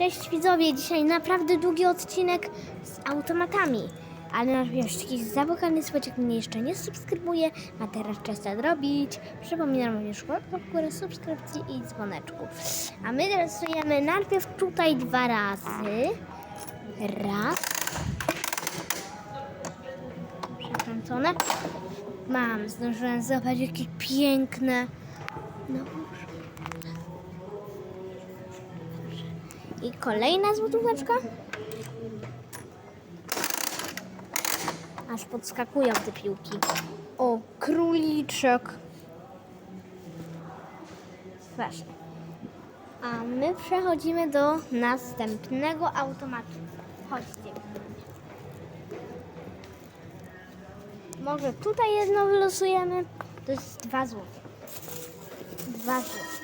Cześć widzowie, dzisiaj naprawdę długi odcinek z automatami. Ale najpierw jakiś zabłokany jak mnie jeszcze nie subskrybuje, ma teraz czas zrobić. Przypominam również łapkę w górę, subskrypcji i dzwoneczku. A my rysujemy najpierw tutaj dwa razy. Raz. Przekręcone. Mam, zdążyłem zobaczyć jakie piękne. No, I kolejna złotóweczka. Aż podskakują te piłki. O, króliczek. Strasznie. A my przechodzimy do następnego automatu. Chodźcie. Może tutaj jedno wylosujemy. To jest dwa złote. Dwa złote.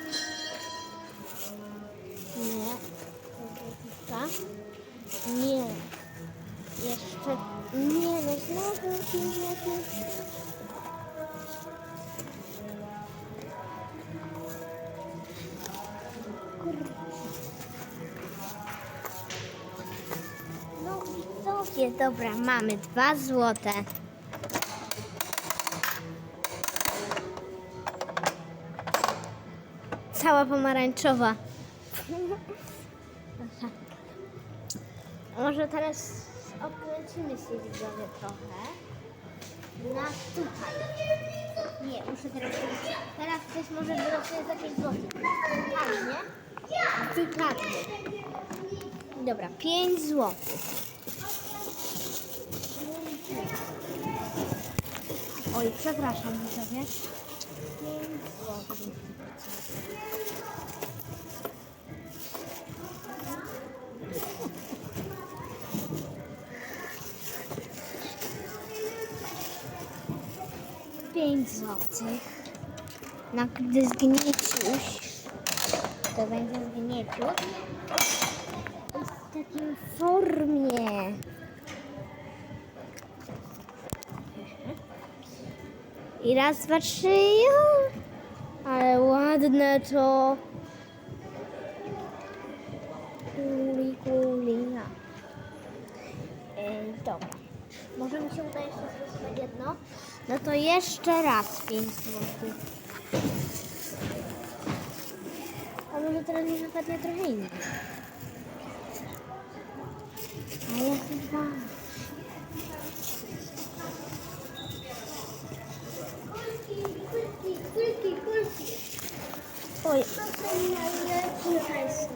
Nie. Jeszcze nie, no znowu złotych. Kurde. No widzowie, dobra, mamy dwa złote. Cała pomarańczowa. Aha. Może teraz odkręcimy się widzowie trochę. Na tutaj. Nie, muszę teraz... Teraz coś może wyrosnąć z jakiejś złotych. Fajnie. Delikatnie. Dobra, 5 złotych. Oj, przepraszam widzowie. 5 złotych. 5 złotych. No, gdy zgnieciuś, to będzie zgnieciuś w takiej formie. I raz, dwa, trzy. Ale ładne to. Kuli, kuli. Ej, dobra. Może mi się uda jeszcze zrobić jedno? No to jeszcze raz 5 zł. A może teraz mi wypadnie trochę inny. A ja chyba... Kulki, kulki, kulki. Oj. To są najlepsze hajsy.